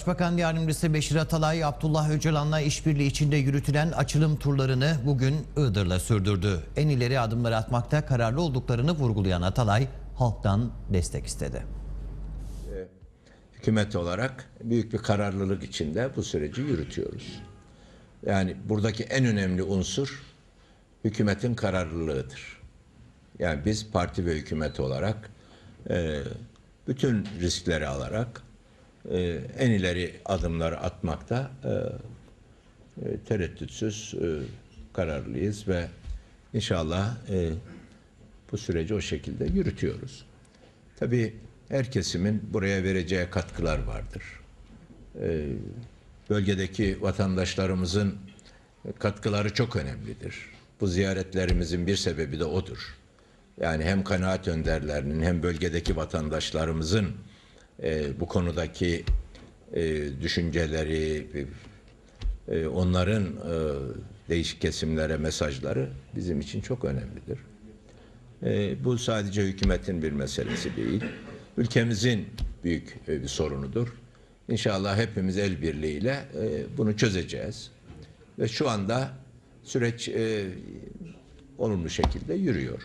Başbakan Yardımcısı Beşir Atalay, Abdullah Öcalan'la işbirliği içinde yürütülen açılım turlarını bugün Iğdır'la sürdürdü. En ileri adımları atmakta kararlı olduklarını vurgulayan Atalay, halktan destek istedi. hükümet olarak büyük bir kararlılık içinde bu süreci yürütüyoruz. Yani buradaki en önemli unsur hükümetin kararlılığıdır. Yani biz parti ve hükümet olarak e, bütün riskleri alarak e, en ileri adımları atmakta e, e, tereddütsüz e, kararlıyız ve inşallah e, bu süreci o şekilde yürütüyoruz. Tabii her kesimin buraya vereceği katkılar vardır. Ee, bölgedeki vatandaşlarımızın katkıları çok önemlidir. Bu ziyaretlerimizin bir sebebi de odur. Yani hem kanaat önderlerinin hem bölgedeki vatandaşlarımızın e, bu konudaki e, düşünceleri, e, onların e, değişik kesimlere mesajları bizim için çok önemlidir. E, bu sadece hükümetin bir meselesi değil. Ülkemizin büyük e, bir sorunudur. İnşallah hepimiz el birliğiyle e, bunu çözeceğiz. Ve şu anda süreç e, olumlu şekilde yürüyor.